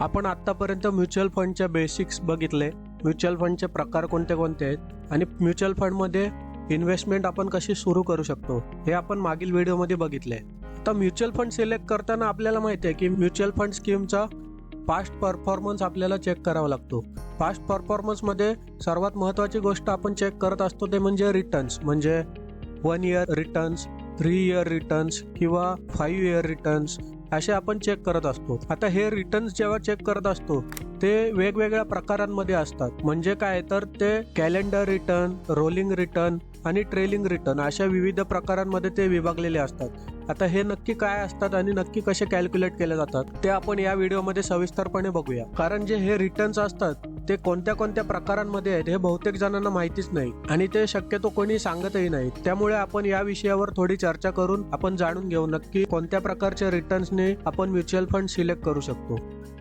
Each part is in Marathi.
आपण आत्तापर्यंत म्युच्युअल फंडच्या बेसिक्स बघितले. म्युच्युअल फंडचे प्रकार कोणते कोणते आहेत? आणि म्युच्युअल फंडमध्ये इन्व्हेस्टमेंट आपण कशी सुरू करू शकतो? हे आपण मागील व्हिडिओमध्ये बघितले. आता म्युच्युअल फंड सिलेक्ट करताना आपल्याला माहिती आहे की म्युच्युअल फंड स्कीमचा पास्ट परफॉर्मन्स आपल्याला चेक करावा लागतो. पास्ट परफॉर्मन्समध्ये सर्वात महत्त्वाची गोष्ट आपण चेक करत असतो ते म्हणजे रिटर्न्स म्हणजे one year returns three year returns किंवा फाईव्ह इयर रिटर्न्स. असे आपण चेक करत असतो. आता हे रिटर्न्स जेव्हा चेक करत असतो ते वेगवेगळ्या प्रकारांमध्ये असतात. म्हणजे काय? तर ते कॅलेंडर रिटर्न रोलिंग रिटर्न आणि ट्रेलिंग रिटर्न अशा विविध प्रकारांमध्ये ते विभागलेले असतात. आता हे नक्की काय असतात आणि नक्की कसे कॅल्क्युलेट केले जातात ते आपण या व्हिडिओमध्ये सविस्तरपणे बघूया. कारण जे हे रिटर्न्स असतात ते कोणत्या कोणत्या प्रकारांमध्ये आहेत हे बहुतेक जणांना माहितीच नाही. आणि ते शक्यतो कोणी सांगतही नाही. त्यामुळे आपण या विषयावर थोडी चर्चा करून आपण जाणून घेऊ नक्की कोणत्या प्रकारच्या रिटर्न्सने आपण म्युच्युअल फंड सिलेक्ट करू शकतो.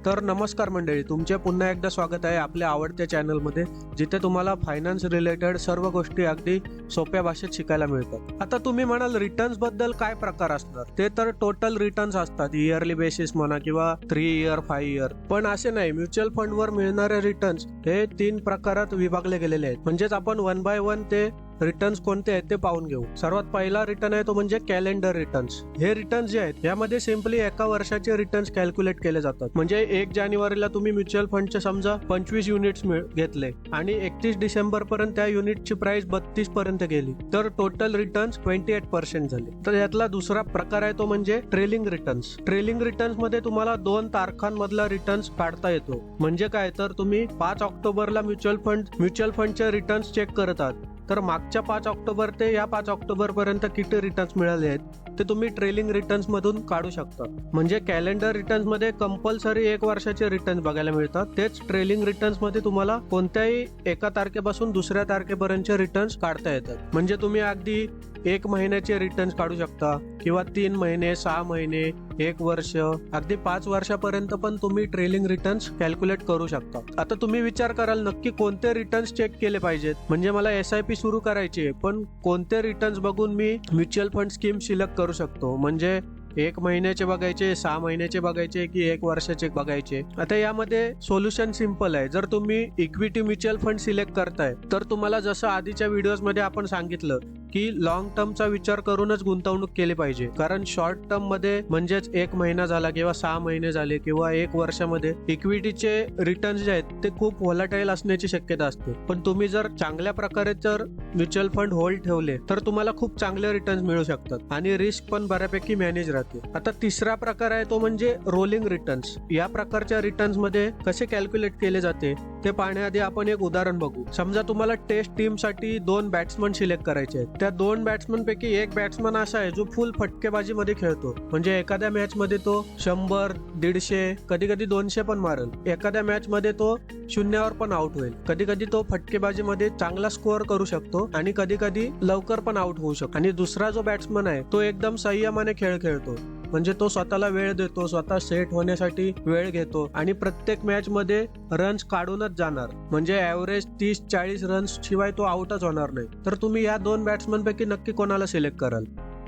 तर नमस्कार मंडळी तुमचे पुन्हा एकदा स्वागत आहे आपल्या आवडत्या चॅनलमध्ये जिथे तुम्हाला फायनान्स रिलेटेड सर्व गोष्टी अगदी सोप्या भाषेत शिकायला मिळतात. आता तुम्ही म्हणाल रिटर्न्सबद्दल काय प्रकार असतात ते तर टोटल रिटर्न्स असतात इयरली बेसिस म्हणा किंवा थ्री इयर फाईव्ह इयर पण असे नाही म्युच्युअल फंडवर मिळणारे रिटर्न्स हे तीन प्रकारात विभागले गेलेले आहेत. म्हणजेच आपण वन बाय वन ते रिटर्न्स कोणते आहेत ते पाहून घेऊ. सर्वात पहिला रिटर्न आहे तो म्हणजे कॅलेंडर रिटर्न्स हे रिटर्न्स जे आहेत यामध्ये सिम्पली एका वर्षाचे रिटर्न्स कॅल्क्युलेट केले जातात. म्हणजे एक जानेवारीला तुम्ही म्युच्युअल फंडचे समजा पंचवीस युनिट्स घेतले आणि एकतीस डिसेंबर पर्यंत त्या युनिटची प्राइस बत्तीस पर्यंत गेली. तर total returns twenty eight percent झाले. तर यातला दुसरा प्रकार आहे तो म्हणजे ट्रेलिंग रिटर्न्स ट्रेलिंग रिटर्न्समध्ये तुम्हाला दोन तारखांमधला रिटर्न्स काढता येतो. म्हणजे काय? तर तुम्ही पाच ऑक्टोबरला म्युच्युअल फंड म्युच्युअल फंडचे रिटर्न्स चेक करत आहात. तर मागच्या पाच ऑक्टोबर ते या पाच ऑक्टोबर पर्यंत किती रिटर्न्स मिळाले आहेत. ते तुम्ही ट्रेलिंग रिटर्न्स मधून काढू शकता. म्हणजे कॅलेंडर रिटर्न्समध्ये कंपल्सरी एक वर्षाचे रिटर्न्स बघायला मिळतात. तेच ट्रेलिंग रिटर्न्समध्ये तुम्हाला कोणत्याही एका तारखेपासून दुसऱ्या तारखेपर्यंतचे रिटर्न्स काढता येतात. म्हणजे तुम्ही अगदी एक महिन्याचे रिटर्न काढू शकता किंवा तीन महिने सहा महिने एक वर्ष अगदी पाच वर्षापर्यंत पण तुम्ही ट्रेलिंग रिटर्न्स कॅल्क्युलेट करू शकता. आता तुम्ही विचार कराल नक्की कोणते रिटर्न्स चेक केले पाहिजेत? म्हणजे मला एस आय पी सुरू करायचे पण कोणते रिटर्न्स बघून मी म्युच्युअल फंड स्कीम सिलेक्ट करू शकतो? म्हणजे एक महिन्याचे बघायचे सहा महिन्याचे बघायचे की एक वर्षाचे बघायचे. आता यामध्ये सोल्युशन सिंपल आहे. जर तुम्ही इक्विटी म्युच्युअल फंड सिलेक्ट करताय तर तुम्हाला जसं आधीच्या व्हिडिओजमध्ये आपण सांगितलं की लॉंग टर्मचा विचार करूनच गुंतवणूक केली पाहिजे. कारण शॉर्ट टर्ममध्ये म्हणजेच एक महिना झाला किंवा सहा महिने झाले किंवा एक वर्षामध्ये इक्विटीचे रिटर्न्स जे आहेत ते खूप व्हॉलाटाईल असण्याची शक्यता असते. पण तुम्ही जर चांगल्या प्रकारे जर म्युच्युअल फंड होल्ड ठेवले तर तुम्हाला खूप चांगले रिटर्न्स मिळू शकतात. आणि रिस्क पण बऱ्यापैकी मॅनेज राहते. आता तिसरा प्रकार आहे तो म्हणजे रोलिंग रिटर्न्स या प्रकारच्या रिटर्न्समध्ये कसे कॅल्क्युलेट केले जाते? ते पाहण्याआधी आपण एक उदाहरण बघू. समजा तुम्हाला टेस्ट टीमसाठी दोन बॅट्समन सिलेक्ट करायचे आहेत. त्या दोन बॅट्समन पैकी एक बॅट्समन असा आहे जो फुल फटकेबाजी मध्ये खेळतो. म्हणजे एखाद्या मॅच मध्ये तो शंभर दीडशे कधी कधी दोनशे पण मारेल. एखाद्या मॅच मध्ये तो शून्यावर पण आउट होईल. कधी कधी तो फटकेबाजी मध्ये चांगला स्कोअर करू शकतो आणि कधी कधी लवकर पण आउट होऊ शकतो. आणि दुसरा जो बॅट्समन आहे तो एकदम संयमाने खेळ खेळतो. म्हणजे तो स्वतःला वेळ देतो स्वतः सेट होण्यासाठी वेळ घेतो आणि प्रत्येक मॅच मध्ये रन्स काढूनच जाणार. म्हणजे ऍव्हरेज तीस चाळीस रन्स शिवाय तो आउटच होणार नाही. तर तुम्ही या दोन बॅट्समन पैकी नक्की कोणाला सिलेक्ट कराल?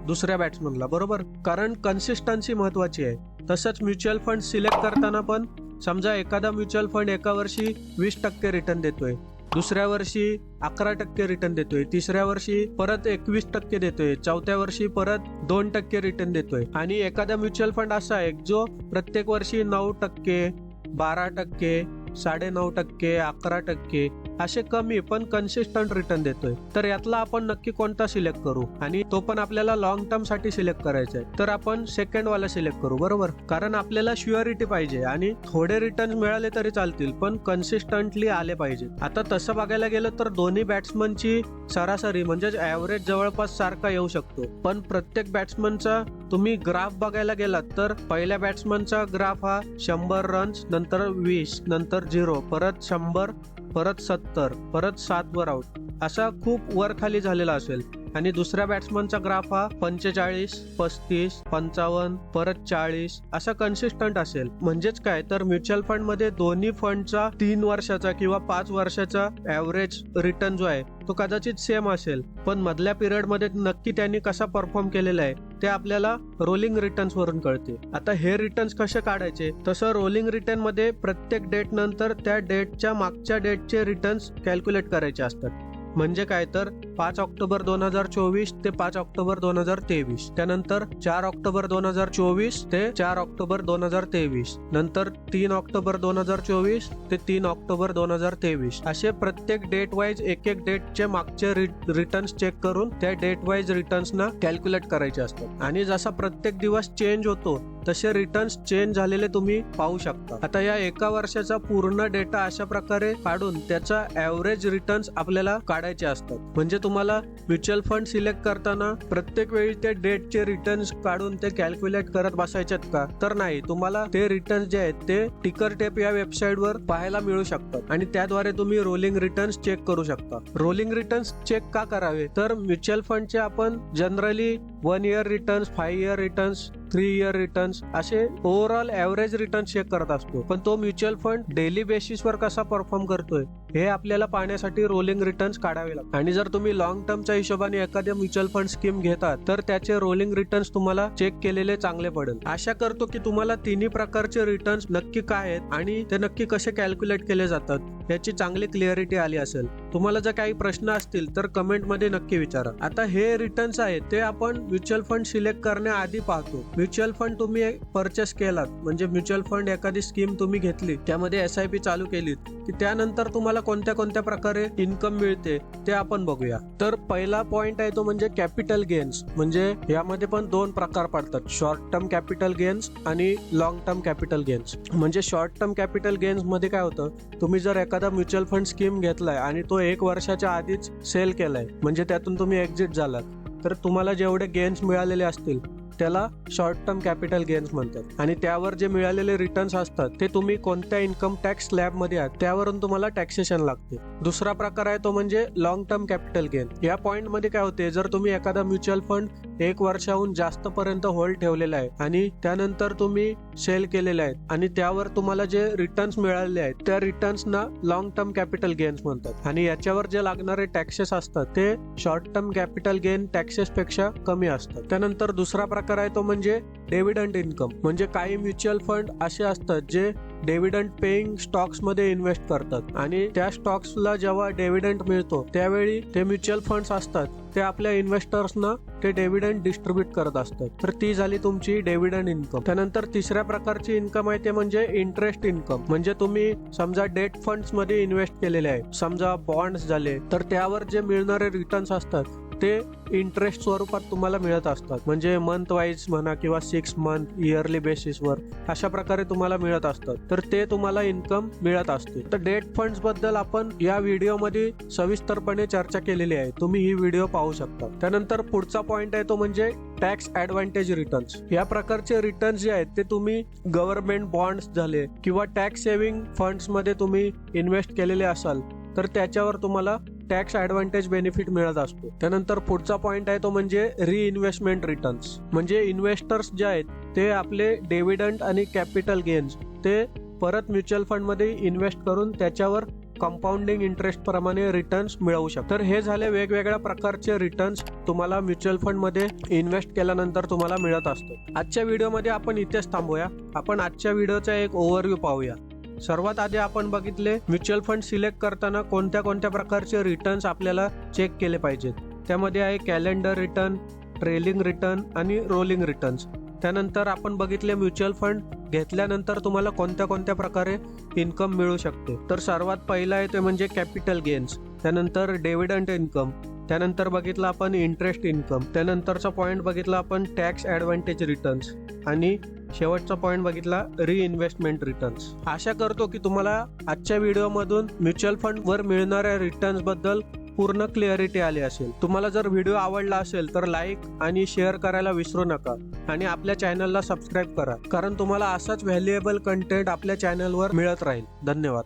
दुसऱ्या बॅट्समनला बरोबर? कारण कन्सिस्टन्सी महत्वाची आहे. तसंच म्युच्युअल फंड सिलेक्ट करताना पण समजा एखादा म्युच्युअल फंड एका वर्षी वीस टक्के रिटर्न देतोय. दुसऱ्या वर्षी अकरा टक्के रिटर्न देतोय. तिसऱ्या वर्षी परत एकवीस टक्के देतोय. चौथ्या वर्षी परत दोन टक्के रिटर्न देतोय. आणि एखादा म्युच्युअल फंड असा आहे जो प्रत्येक वर्षी नऊ टक्के बारा टक्के साडे नऊ टक्के अकरा टक्के असे कमी पण कन्सिस्टंट रिटर्न देतोय. तर यातला आपण नक्की कोणता सिलेक्ट करू? आणि तो पण आपल्याला लॉंग टर्मसाठी सिलेक्ट करायचा आहे. तर आपण सेकंड वाला सिलेक्ट करू बरोबर? कारण आपल्याला शुअरिटी पाहिजे आणि थोडे रिटर्न मिळाले तरी चालतील पण कन्सिस्टंटली आले पाहिजे. आता तसं बघायला गेलं तर दोन्ही बॅट्समनची सरासरी म्हणजेच ऍव्हरेज जवळपास सारखा येऊ शकतो. पण प्रत्येक बॅट्समनचा तुम्ही ग्राफ बघायला गेलात तर पहिल्या बॅट्समनचा ग्राफ हा शंभर रन्स नंतर वीस नंतर झिरो परत शंभर परत सत्तर परत सात वर आउट असा खूप वर खाली झालेला असेल. आणि दुसऱ्या बॅट्समनचा ग्राफ हा पंचेचाळीस पस्तीस पंचावन्न परत चाळीस असा कन्सिस्टंट असेल. म्हणजेच काय? तर म्युच्युअल फंडमध्ये दोन्ही फंडचा तीन वर्षाचा किंवा पाच वर्षाचा ऍव्हरेज रिटर्न जो आहे तो कदाचित सेम असेल. पण मधल्या पिरियडमध्ये नक्की त्यांनी कसा परफॉर्म केलेला आहे ते आपल्याला रोलिंग रिटर्न्स वरून कळते. आता हे रिटर्न्स कसे काढायचे? तसं रोलिंग रिटर्नमध्ये प्रत्येक डेट नंतर त्या डेटच्या मागच्या डेटचे रिटर्न्स कॅल्क्युलेट करायचे असतात. म्हणजे काय तर पाच ऑक्टोबर दोन हजार चोवीस ते पाच ऑक्टोबर दोन हजार तेवीस. त्यानंतर चार ऑक्टोबर दोन हजार चोवीस ते चार ऑक्टोबर दोन हजार तेवीस. नंतर तीन ऑक्टोबर दोन हजार चोवीस ते तीन ऑक्टोबर दोन हजार तेवीस. असे प्रत्येक डेट वाईज एक एक डेटचे मागचे रिटर्न्स चेक करून त्या डेट वाईज रिटर्न्सना कॅल्क्युलेट करायचे असतात. आणि जसा प्रत्येक दिवस चेंज होतो तसे रिटर्न्स चेंज झालेले तुम्ही पाहू शकता. आता या एका वर्षाचा पूर्ण डेटा अशा प्रकारे काढून त्याचा ऍव्हरेज रिटर्न्स आपल्याला काढायचे असतात. म्हणजे तुम्हाला म्युच्युअल फंड सिलेक्ट करताना प्रत्येक वेळी ते डेटचे रिटर्न्स काढून ते कॅल्क्युलेट करत बसायचेत का? तर नाही. तुम्हाला ते रिटर्न्स जे आहेत ते टिकर टेप या वेबसाईट वर पाहायला मिळू शकतात. आणि त्याद्वारे तुम्ही रोलिंग रिटर्न्स चेक करू शकता. रोलिंग रिटर्न्स चेक का करावे? तर म्युच्युअल फंडचे आपण generally one year returns five year returns three year returns असे ओव्हरऑल ऍव्हरेज रिटर्न चेक करत असतो. पण तो म्युच्युअल फंड डेली बेसिसवर कसा परफॉर्म करतोय? हे आपल्याला पाहण्यासाठी रोलिंग रिटर्न्स काढावे लागतात. आणि जर तुम्ही लॉंग टर्मच्या हिशोबाने एखाद्या म्युच्युअल फंड स्कीम घेतात तर त्याचे रोलिंग रिटर्न्स तुम्हाला चेक केलेले चांगले पडेल. आशा करतो की तुम्हाला तिन्ही प्रकारचे रिटर्न्स नक्की काय आहेत आणि ते नक्की कसे कॅल्क्युलेट केले जातात याची चांगली क्लिअरिटी आली असेल. तुम्हाला जर काही प्रश्न असतील तर कमेंटमध्ये नक्की विचारा. आता हे रिटर्न्स आहेत ते आपण म्युच्युअल फंड सिलेक्ट करण्याआधी पाहतो. म्युच्युअल फंड तुम्ही परचेस केलात म्हणजे म्युच्युअल फंड एखादी स्कीम तुम्ही घेतली त्यामध्ये एस आय पी चालू केलीत की त्यानंतर तुम्हाला कोणत्या कोणत्या प्रकारे इन्कम मिळते ते आपण बघूया. तर पहिला पॉइंट आहे तो म्हणजे कॅपिटल गेन्स म्हणजे यामध्ये पण दोन प्रकार पडतात. शॉर्ट टर्म कॅपिटल गेन्स आणि लॉंग टर्म कॅपिटल गेन्स म्हणजे शॉर्ट टर्म कॅपिटल गेन्समध्ये काय होतं? तुम्ही जर एखादा म्युच्युअल फंड स्कीम घेतलाय आणि तो एक वर्षाच्या आधीच सेल केलाय म्हणजे त्यातून तुम्ही एक्झिट झालात तर तुम्हाला जेवढे गेन्स मिळालेले असतील त्याला शॉर्ट टर्म कॅपिटल गेन्स म्हणतात. आणि त्यावर जे मिळालेले रिटर्न्स असतात ते तुम्ही कोणत्या इन्कम टॅक्स स्लॅबमध्ये आहात त्यावरून तुम्हाला टॅक्सेशन लागते. दुसरा प्रकार आहे तो म्हणजे लॉंग टर्म कॅपिटल गेन या पॉईंटमध्ये काय होते जर तुम्ही एखादा म्युच्युअल फंड एक वर्षाहून जास्त पर्यंत होल्ड ठेवलेला आहे. आणि त्यानंतर तुम्ही सेल केलेले आहेत आणि त्यावर तुम्हाला जे रिटर्न्स मिळालेले आहेत त्या रिटर्न्सना लॉंग टर्म कॅपिटल गेन्स म्हणतात. आणि याच्यावर जे लागणारे टॅक्सेस असतात ते short term capital gain taxes पेक्षा कमी असतात. त्यानंतर दुसरा प्रकार आहे तो म्हणजे डेव्हिडंट इन्कम म्हणजे काही म्युच्युअल फंड असे असतात जे डेव्हिडंट पेईंग स्टॉक्समध्ये इन्व्हेस्ट करतात. आणि त्या स्टॉक्सला जेव्हा डेव्हिडंट मिळतो त्यावेळी ते म्युच्युअल फंड्स असतात. ते आपल्या इन्व्हेस्टर्सना ते डेव्हिडंट डिस्ट्रीब्युट करत असतात. तर ती झाली तुमची डेव्हिडंट इन्कम त्यानंतर तिसऱ्या प्रकारची इन्कम आहे ते म्हणजे इंटरेस्ट इन्कम म्हणजे तुम्ही समजा डेट फंड्समध्ये इन्व्हेस्ट केलेले आहे. समजा बॉन्ड्स झाले तर त्यावर जे मिळणारे रिटर्न्स असतात ते इंटरेस्ट स्वरूपात तुम्हाला मिळत असतात? म्हणजे मंथ वाईज म्हणा किंवा सिक्स मंथ इयरली बेसिसवर अशा प्रकारे तुम्हाला मिळत असतात. तर ते तुम्हाला इन्कम मिळत असते. तर डेट फंड्सबद्दल आपण या व्हिडिओमध्ये सविस्तरपणे चर्चा केलेली आहे. तुम्ही ही व्हिडिओ पाहू शकता. त्यानंतर पुढचा पॉईंट आहे तो म्हणजे टॅक्स ऍडव्हान्टेज रिटर्न्स या प्रकारचे रिटर्न्स जे आहेत ते तुम्ही गव्हर्नमेंट बॉन्ड्स झाले किंवा टॅक्स सेव्हिंग फंड्समध्ये तुम्ही इन्व्हेस्ट केलेले असाल तर त्याच्यावर तुम्हाला टॅक्स ऍडव्हान्टेज बेनिफिट मिळत असतो. त्यानंतर पुढचा पॉईंट आहे तो म्हणजे रिइन्व्हेस्टमेंट रिटर्न्स म्हणजे इन्व्हेस्टर्स जे आहेत ते आपले डेव्हिडंट आणि कॅपिटल गेन्स ते परत म्युच्युअल फंडमध्ये इन्व्हेस्ट करून त्याच्यावर कंपाऊंडिंग इंटरेस्ट प्रमाणे रिटर्न्स मिळवू शकतात. तर हे झाले वेगवेगळ्या प्रकारचे रिटर्न्स तुम्हाला म्युच्युअल फंडमध्ये इन्व्हेस्ट केल्यानंतर तुम्हाला मिळत असतो. आजच्या व्हिडिओमध्ये आपण इथेच थांबूया. आपण आजच्या व्हिडिओचा एक ओव्हरव्ह्यू पाहूया. सर्वात आधी आपण बघितले म्युच्युअल फंड सिलेक्ट करताना कोणत्या कोणत्या प्रकारचे रिटर्न्स आपल्याला चेक केले पाहिजेत. त्यामध्ये आहे कॅलेंडर रिटर्न ट्रेलिंग रिटर्न आणि रोलिंग रिटर्न्स. त्यानंतर आपण बघितले म्युच्युअल फंड घेतल्यानंतर तुम्हाला कोणत्या कोणत्या प्रकारे इन्कम मिळू शकते. तर सर्वात पहिला आहे ते म्हणजे कॅपिटल गेन्स. त्यानंतर डेव्हिडंट इन्कम त्यानंतर बघितलं आपण इंटरेस्ट इन्कम त्यानंतरचा पॉईंट बघितला आपण टॅक्स ॲडव्हान्टेज रिटर्न्स आणि शेवटचा पॉईंट बघितला रिइन्व्हेस्टमेंट रिटर्न्स आशा करतो की तुम्हाला आजच्या व्हिडिओमधून म्युच्युअल फंड वर मिळणाऱ्या रिटर्न्सबद्दल पूर्ण क्लिअरिटी आली असेल. तुम्हाला जर व्हिडिओ आवडला असेल तर लाईक आणि शेअर करायला विसरू नका आणि आपल्या चॅनलला सबस्क्राईब करा. कारण तुम्हाला असाच व्हॅल्युएबल कंटेंट आपल्या चॅनलवर मिळत राहील. धन्यवाद.